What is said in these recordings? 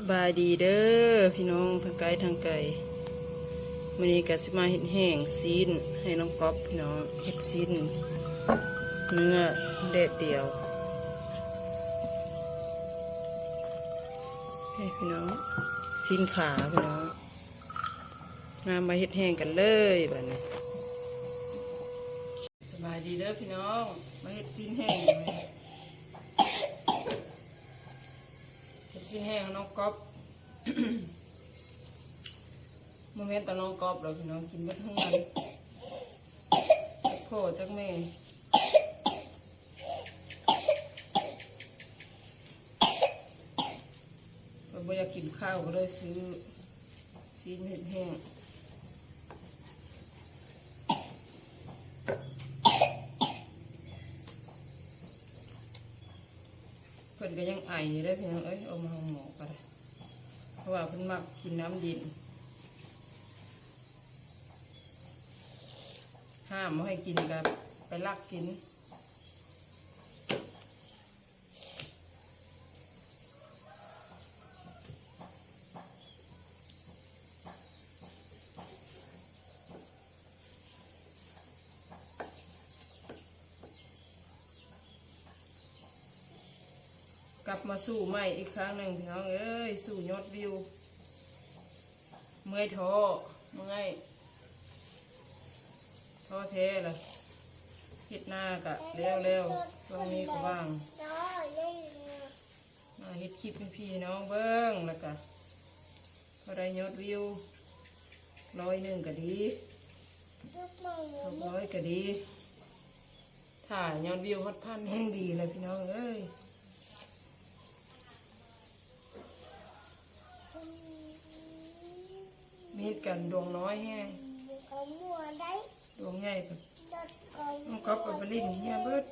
สบายดีเด้อพี่น้องทางไกลทางไกลมื้อนี้ก็สิมาเฮ็ดแห้งซีนให้น้องก๊อฟพี่น้องเฮ็ดซีนเนื้อแดดเดียวให้พี่น้องซีนขาพี่น้องมามาเฮ็ดแห้งกันเลยบัดนี้สบายดีเด้อพี่น้องมาเฮ็ดซีนแห้งกันไหม เฮ็ดชิ้ น้องก๊อฟโมเมนต์ตอนน้องก๊อฟเราพี่น้องกินเบิดทั้งวันโคตรจักแม่เราไม่อยากกินข้าวก็เลยซื้อซีนเห็ดแห้ง เพิ่นก็ยังไออยู่ได้อพี่น้องเอ้ยเอามาห้องหมอก็ได้เพราะว่าเพิ่นมักกินน้ำเย็นห้ามไม่ให้กินกับไปลักกิน กลับมาสู้ใหม่อีกครั้งหนึ่งพี่น้องเอ้ยสู้ยอดวิว เมื่อยท้อเมื่อยท้อแท้ละเฮ็ดหน้ากะเร็วเร็วช่วงนี้ก็ว่างมาเฮ็ดคลิปให้พี่น้องเบิ้งแล้วก็พอได้ยอดวิวร้อยหนึ่งก็ดีสองร้อยก็ดีถ้ายยอดวิวฮอดพันแห่งดีเลยพี่น้องเอ้ย มีดกันดวงน้อยแห้งดวงใหญ่แบบมันก็ไปลิ้นเฮียเบิด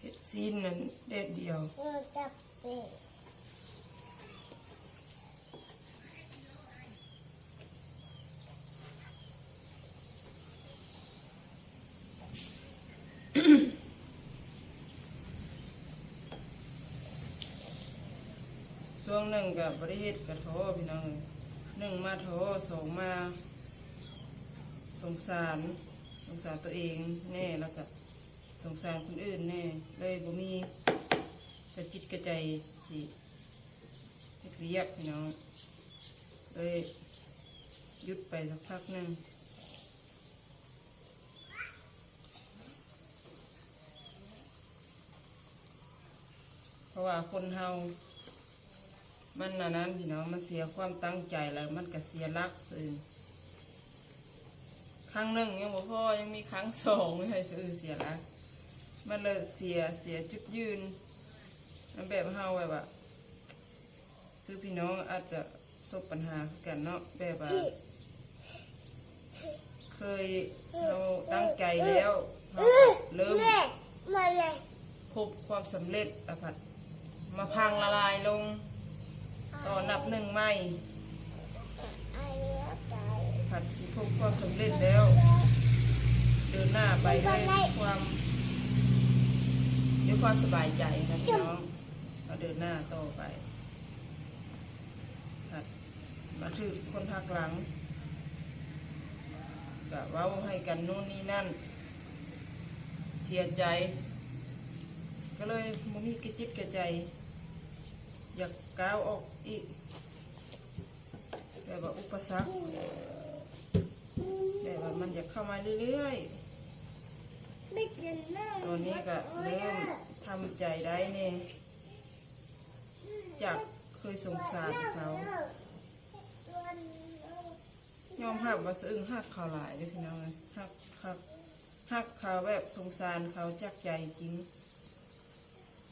เห็ดซีนนั่นเด็ดเดียวช่วง หนึ่งกับบริเฮ็ดกระโถพี่น้องหนึ่งมาโถสองมา สงสาร สงสารตัวเองแน่แล้วก็สงสารคนอื่นแน่เลยบ่มีกระจิตกระใจสิเฮ็ดเวียกพี่น้องเลยหยุดไปสักพักหนึ่งเพราะว่าคนเฮา มันน่ะนั้นพี่น้องมันเสียความตั้งใจแล้วมันก็เสียรักซื่อครั้งหนึ่งยังบ่พอยังมีครั้งสองไม่ให้ซื่อเสียรักมันเลยเสียเสียจุดยืนมันแบบเฮาแบบว่าคือพี่น้องอาจจะประสบปัญหาคือกันเนาะแบบว่าเคยเราตั้งใจแล้วเราก็เริ่มพบความสำเร็จอะผัดมาพังละลายลง ต่อนับหนึ่งไม่ผัดสิพบความสำเร็จแล้ว เดินหน้าไปด้วยความด้วยความสบายใจนะพี่น้องเราเดินหน้าต่อไปผัดมาถือคนพักหลังกะเว้าให้กันนู่นนี่นั่น เสียใจ ก็เลยมมีกระจิตกระใจ อยากก้าวออกอีกแบบว่าอุปสรรคแบบว่ามันอยากเข้ามาเรื่อยๆตอนนี้ก็เริ่มทำใจได้เนี่ยจากเคยสงสารเขายอมหักว่าสะอึ้งหักเขาหลายเลยพี่น้องเลยหักหักหักเขาแบบสงสารเขาจากใจจริง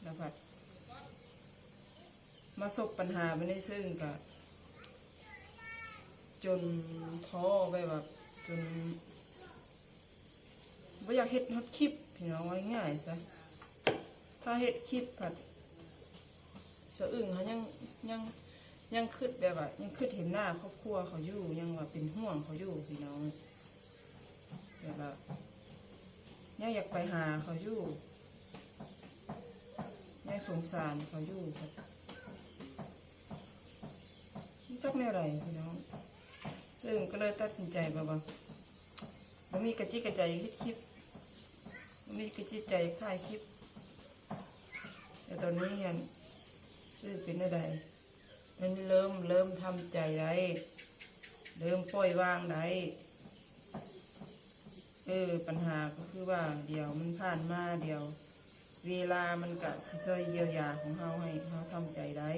นะครับ มาสบปัญหาไม่ได้ซึ่งกับจนท้อไปแบบจนไม่อยากเฮ็ดฮอตคลิปพี่น้องไว้ง่ายซะถ้าเฮ็ดคลิปผัดสะอึ่งเขายังยังยังคิดแบบว่ายังคิดเห็นหน้าครอบครัวเขาอยู่ยังว่าเป็นห่วงเขาอยู่พี่น้องแบบว่ายังอยากไปหาเขาอยู่ยังสงสารเขาอยู่ครับ จักแนวไรพี่น้อง ซึ่งก็เลยตัดสินใจแบบว่ามันมีกระจิกกระใจคิดคลิปมันมีกระจิกใจค่ายคลิป แต่ตอนนี้ยังซื้อเป็นอะไรมันเริ่มเริ่มทำใจได้เริ่มปล่อยวางได้เออปัญหาก็คือว่าเดี๋ยวมันผ่านมาเดี๋ยว เวลามันกะช่วยเยียวยาของเฮาให้เฮาทำใจได้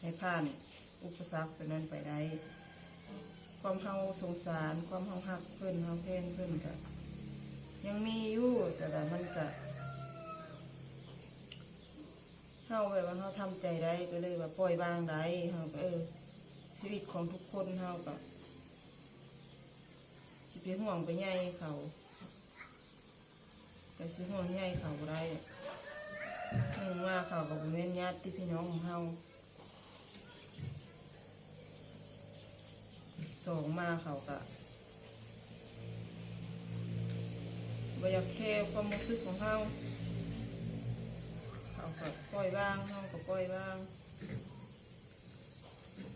ให้ผ่าน อุปสรรคไปนั้นไปได้ ความเฮาสงสาร ความเฮาหักเพิ่นเฮาแพนเพิ่นกะยังมีอยู่แต่ว่มันกะเฮาแบบว่าเฮาทำใจได้ก็เลยว่าปล่อยวางได้เฮาก็เออ ชีวิตของทุกคนเฮาก็สิไปห่วงไปใหญ่เขาแต่สิห่วงใหญ่เขาได้หนึ่งว่าเขาก็บ่แม่นญาติพี่น้องของเฮา สองมาเขาก็บอยากแคร์ความรู้สึกของเฮาเขาก็ปล่อยวางเขาก็ปล่อยวาง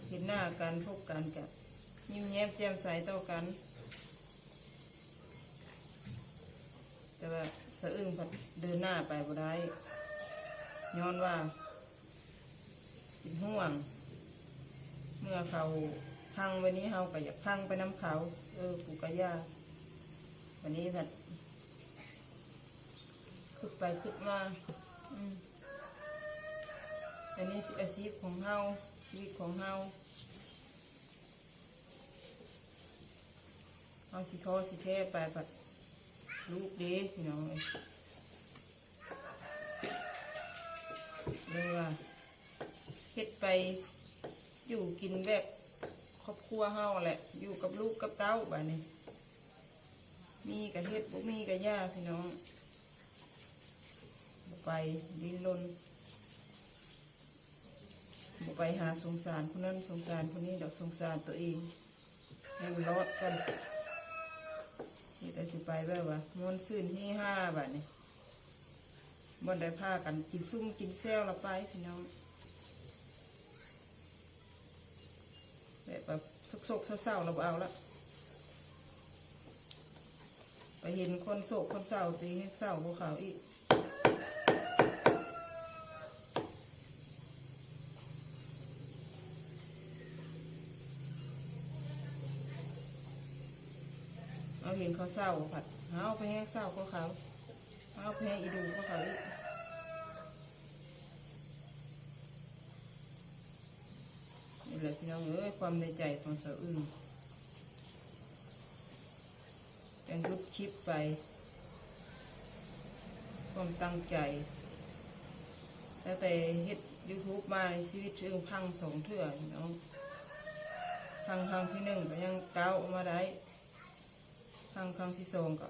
เห็นหน้ากันพบกันกับยิ้มแย้มแจ่มใสต่อกัน แต่ว่าสะอึ้งพัดเดินหน้าไปบ่ได้ย้อนว่าเป็นห่วง เมื่อเขา พังวันนี้เขาก็อยากพังไปน้ำเขา เออปูกระยาวันนี้พัดขึ้นไปขึ้นมาอันนี้อาชีพของเฮาชีวิตของเฮาเฮาสิท้อสิแท้ไปผัดลูกเด้พี่น้องเอ้ยเลยว่าเฮ็ดไปอยู่กินแบบ ครอบครัวเฮาแหละ อยู่กับลูกกับเต้าบ้านี้ มีกับเฮ็ดบ่มีกับย่าพี่น้องบ่ไปดิ้นรนบ่ไปหาสงสารคนนั้นสงสารคนนี้ดอกสงสารตัวเองให้รอดกันนี่แต่สิไปแบบว่ามวนซื่นที่ห้าบานี่บ่ได้พากันกินซุ่มกินแซวเราไปพี่น้อง แบบแบบซกๆเศร้าๆเราเอาละไปเห็นคนโศกคนเศร้าตีให้เศร้าพวกเขาอีกเอาเห็นเขาเศร้าผัดเอาไปแห้งเศร้าก็เขาเอาไปแห้งอีดูก็เขาอีก แหละพี่น้องเอ้ยความในใจของสาวอึ้งจังยุดคลิปไป ความตั้งใจแต่แต่เฮ็ดยูทูบมาชีวิตชื่อพังสองเถื่อพี่น้องพังครั้งที่หนึ่งก็ยังเก้าวออกมาได้ครั้งครั้งที่สองก็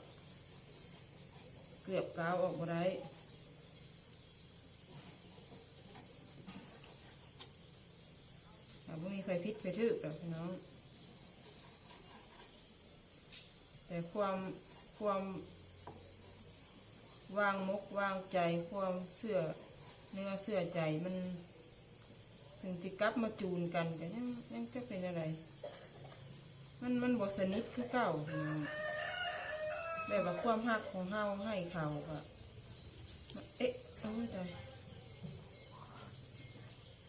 เกือบก้าวออกมาได้ แต่ไม่มีใครพิษไปทึกหรอกพี่น้อง แต่ความความวางมกวางใจความเสื่อเนื้อเสื่อใจมันถึงที่กลับมาจูนกันก็ยังยังจะเป็นอะไร มันมันบสนิทคือเก่าแบบว่าความหักของเฮาให้เขาก็เอ๊ะโอ้ยตาย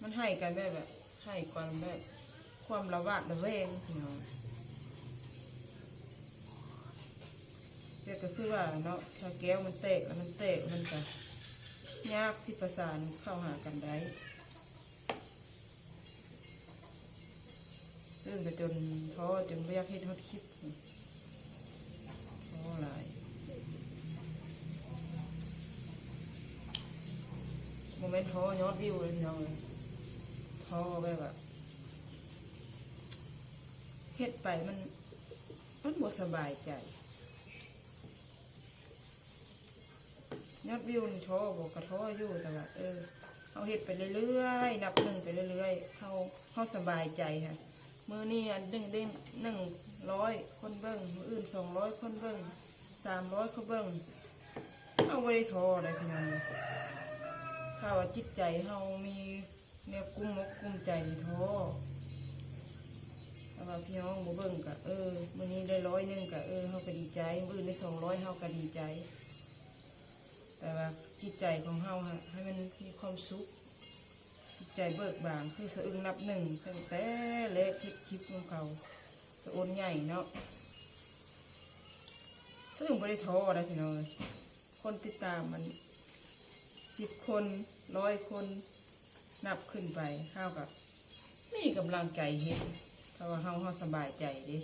มันให้กันแบบแบบ ให้กันแบบความระวาดระแวงพี่น้องเรียกก็คือว่าเนาะถ้าแก้วมันแตกแล้วมันแตกมันก็ยากที่ประสานเข้าหากันได้ซึ่งก็จนท้อจนไม่อยากให้ทอดคลิปท้อหลายโมเมนต์ท้อยอดวิวเลยพี่น้องเลย ท้อแบบว่าเฮ็ดไปมัน มันบ่สบายใจยอดวิวนี่ท้อบอกกระท้ออยู่แต่ว่าเออเฮาเฮ็ดไปเรื่อยๆนับหนึ่งไปเรื่อยๆเฮาเฮาสบายใจค่ะมือนี้อันหนึ่งได้หนึ่งร้อยคนเบิ่งมืออื่นสองร้อยคนเบิ่งสามร้อยคนเบิ่งเฮาบ่ได้ท้อเลยพี่น้องถ้าว่าจิตใจเฮามี แนวกุ้มมกกุ้มใจนี่ท้อถ้าว่าพี่น้องบ่เบิ่งก็เออมื้อนี้ได้ร้อยหนึ่งก็เออเฮาก็ดีใจมื้ออื่นได้สองร้อยเฮาก็ดีใจ แต่ว่าจิตใจของเฮาฮะให้มันมีความสุขจิตใจเบิกบานคือสะอึงนับหนึ่งตั้งแต่เละทิพทิพของเขาแต่โอนใหญ่เนาะสะอึงบริท้ออะไรพี่น้องเลยคนติดตามมันสิบคนร้อยคน นับขึ้นไปเฮากับมีกำลังใจเห็นเพราะว่าเฮาเฮาสบายใจดิ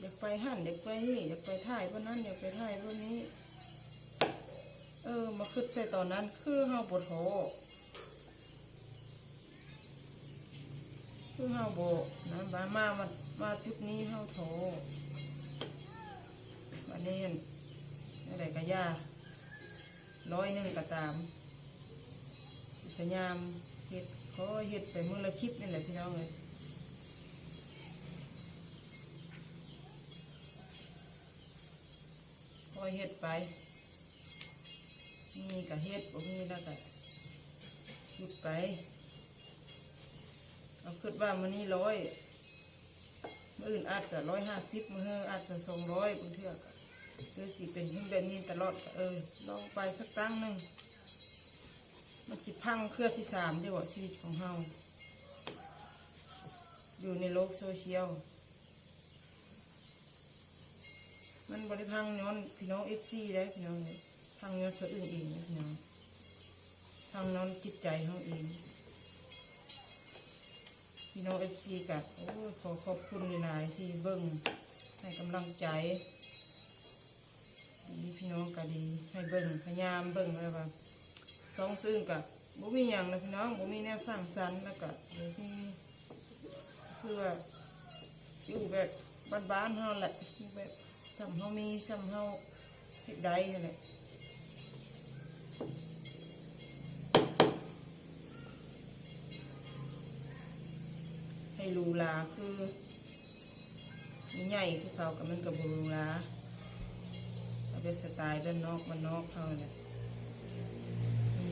อยากไปหั่นอยากไปนี่อยากไปถ่ายวันนั้นอยากไปถ่ายวันนี้ เออ มาคิดใจตอนนั้นคือเฮาปวดโหคือเฮาโบนะมามามามาจุดนี้เฮาโถวันนี้อั่นอะไรก็ยาร้อยหนึ่งก็ตาม พยายามเฮ็ดขอเฮ็ดไปมือละคลิปนี่แหละพี่น้องเลยคอยเฮ็ดไปมีกะเฮ็ดบ่มีแล้วก็หยุดไปเอาคิดว่ามื้อนี้ร้อยมื้ออื่นอาจจะร้อยห้าสิบมื้อเฮืออาจจะสองร้อยบางเทื่อก็คือสิเป็นเพิ่นแบบนี้ตลอดเออลองไปสักตั้งหนึ่ง มันสิพังเครือที่สามเดียวว่าชีวิตของเฮาอยู่ในโลกโซเชียล มันบริพังย้อนพี่น้องเอฟซีได้พี่น้องพังย้อนเสืออื่นเองนะพี่น้องพังน้อนจิตใจเขาเองพี่น้องเอฟซีกับโอ้ขอขอบคุณหลายที่เบิ้งให้กำลังใจดีพี่น้องก็ดีให้เบิ้งพยายามเบิ้งแล้วว่า สองซึ่งกับบ่มีอย่างนะพี่น้องบ่มีแนวสร้างสรรค์แล้วก็บ่มีเพื่ออยู่แบบบ้านๆเฮาแหละแบบจำเฮามีจำเฮาเฮ็ดได้นั่นแหละให้รูลาคือมีใหญ่คือเขากับมันกับรูลาเอาเป็นสไตล์ด้านนอกมันนอกเขาเนี่ย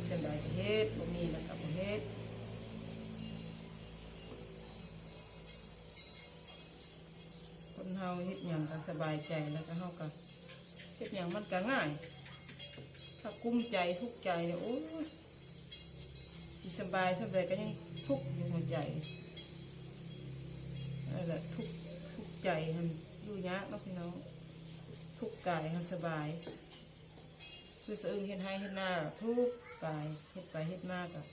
มีเส้นใดก็เฮ็ดบ่มีแล้วก็บ่เฮ็ดคนเฮาเฮ็ดหยังก็สบายใจแล้วก็เฮาก็เฮ็ดหยังมันก็ง่าย ถ้ากุ้มใจทุกใจเนี่ยโอ้ยสิสบายสบายก็ยังทุกอยู่หัวใจนั่นแหละทุกทุกใจมันอยู่ยากเนาะพี่น้องทุกกายมันสบาย คือสะอึงเห็นให้เห็นหน้าทุก กายเห็ดไปเห็ดมากอะ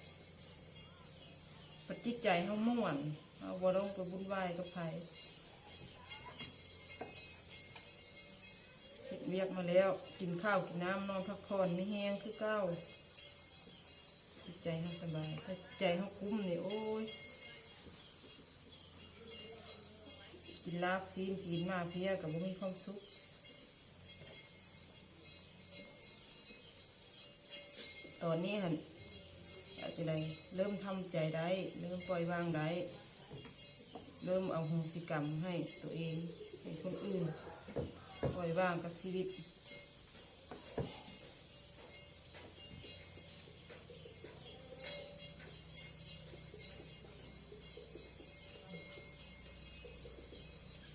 ปฏิจใจเขาม่วนเอาบ่ต้องไปบุญไหวายกับใครเห็ดเวียกมาแล้ว กินข้าวกินน้ำนอนพักผ่อนไม่แห้งคือเก้าจิตใจเขาสบายถ้าจิตใจเขาคุ้มนี่โอ้ยกินลาบซีนกินมาเพียกับบ่มีความสุข ตอนนี้หันอาจจะได้เริ่มทำใจได้เริ่มปล่อยวางได้เริ่มเอาโหสิกรรมให้ตัวเองให้คนอื่นปล่อยวางกับชีวิต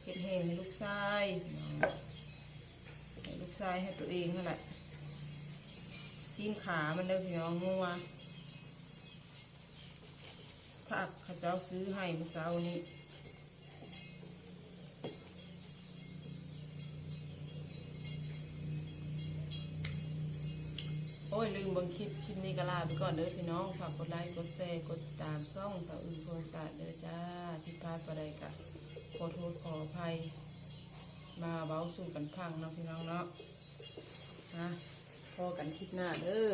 เห็ดแห้งลูกชายลูกชายให้ตัวเองนั่นแหละ ซีนขามันเด้อพี่น้องงัวผักเขาเจ้าซื้อให้เมื่อเช้านี้โอ้ย ลืมบังคลิปคลิปนี้ก็ลาไปก่อนเด้อพี่น้องฝากกดไลค์กดแชร์กดติดตามซ่องสาวอื่นโครงกาเด้อจ้าที่พลาดไปได้กะขอโทษขออภัย มาเบ้าสู่กันพังเนาะพี่น้องเนาะนะ อกันคลิปหน้าเด้อ